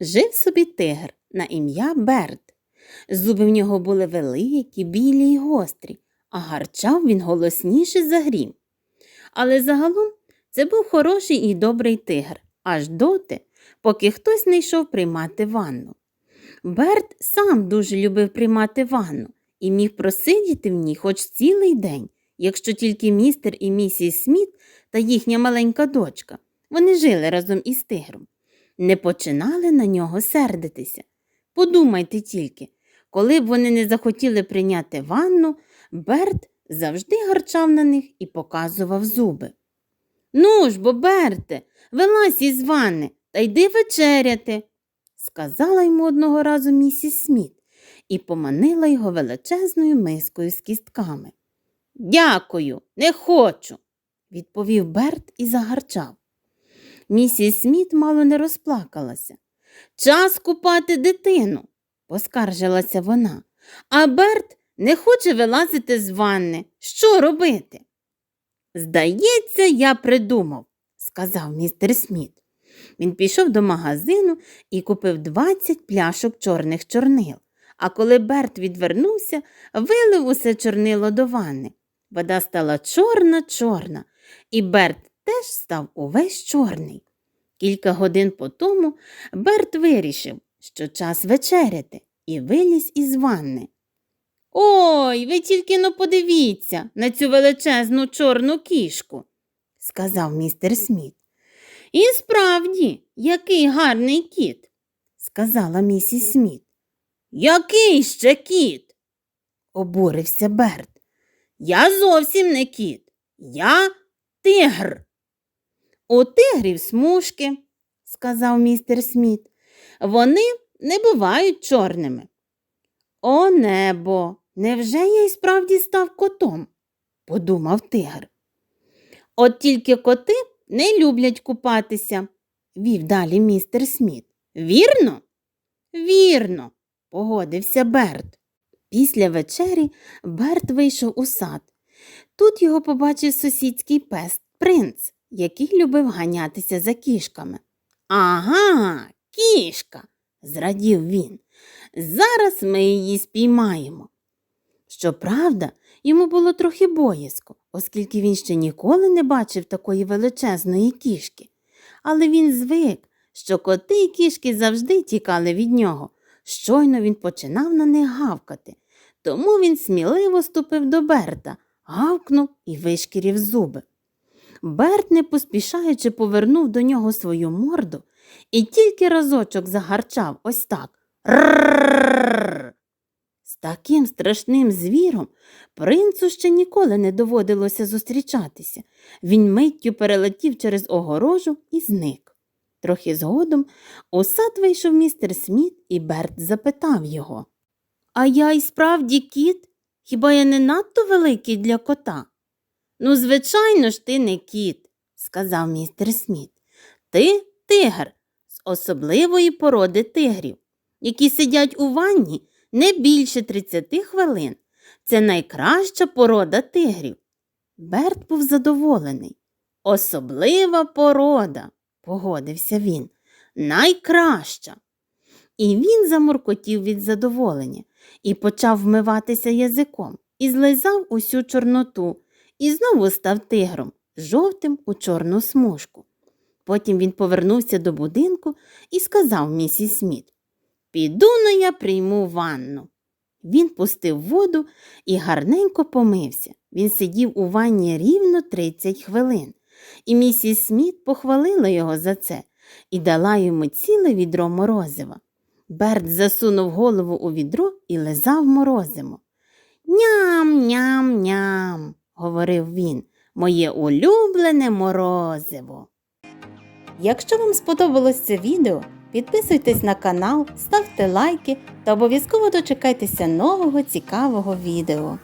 Жив собі тигр на ім'я Берт. Зуби в нього були великі, білі й гострі, а гарчав він голосніше за грім. Але загалом це був хороший і добрий тигр, аж доти, поки хтось не йшов приймати ванну. Берт сам дуже любив приймати ванну і міг просидіти в ній хоч цілий день, якщо тільки містер і місіс Сміт та їхня маленька дочка, вони жили разом із тигром, не починали на нього сердитися. Подумайте тільки, коли б вони не захотіли прийняти ванну, Берт завжди гарчав на них і показував зуби. Ну ж бо, Берте, вилазь із ванни та йди вечеряти, сказала йому одного разу місіс Сміт і поманила його величезною мискою з кістками. Дякую, не хочу, відповів Берт і загарчав. Місіс Сміт мало не розплакалася. Час купати дитину, поскаржилася вона, а Берт не хоче вилазити з ванни. Що робити? Здається, я придумав, сказав містер Сміт. Він пішов до магазину і купив 20 пляшок чорних чорнил. А коли Берт відвернувся, вилив усе чорнило до ванни. Вода стала чорна чорна, і Берт теж став увесь чорний. Кілька годин по тому Берт вирішив, що час вечеряти, і виліз із ванни. Ой, ви тільки но подивіться на цю величезну чорну кішку, сказав містер Сміт. І справді, який гарний кіт, сказала місіс Сміт. Який ще кіт? обурився Берт. Я зовсім не кіт. Я тигр. У тигрів смужки, сказав містер Сміт. Вони не бувають чорними. О небо, невже я й справді став котом? подумав тигр. От тільки коти не люблять купатися, вів далі містер Сміт. Вірно? Вірно, погодився Берт. Після вечері Берт вийшов у сад. Тут його побачив сусідський пес принц, який любив ганятися за кішками. Ага, кішка, зрадів він. Зараз ми її спіймаємо. Щоправда, йому було трохи боязко, оскільки він ще ніколи не бачив такої величезної кішки. Але він звик, що коти і кішки завжди тікали від нього. Щойно він починав на них гавкати. Тому він сміливо ступив до Берта, гавкнув і вишкірів зуби. Берт, не поспішаючи, повернув до нього свою морду і тільки разочок загарчав ось так. З таким страшним звіром принцу ще ніколи не доводилося зустрічатися. Він миттю перелетів через огорожу і зник. Трохи згодом у сад вийшов містер Сміт, і Берт запитав його А я й справді кіт? Хіба я не надто великий для кота? Ну, звичайно ж, ти не кіт, сказав містер Сміт. Ти тигр з особливої породи тигрів, які сидять у ванні не більше 30 хвилин. Це найкраща порода тигрів. Берт був задоволений. Особлива порода, погодився він. Найкраща. І він замуркотів від задоволення і почав вмиватися язиком, і злизав усю чорноту, і знову став тигром, жовтим у чорну смужку. Потім він повернувся до будинку і сказав місіс Сміт Піду но я прийму ванну. Він пустив воду і гарненько помився. Він сидів у ванні рівно 30 хвилин, і місіс Сміт похвалила його за це і дала йому ціле відро морозива. Берт засунув голову у відро і лизав морозиво. Ням, ням, ням, говорив він, моє улюблене морозиво. Якщо вам сподобалось це відео, підписуйтесь на канал, ставте лайки та обов'язково дочекайтеся нового цікавого відео.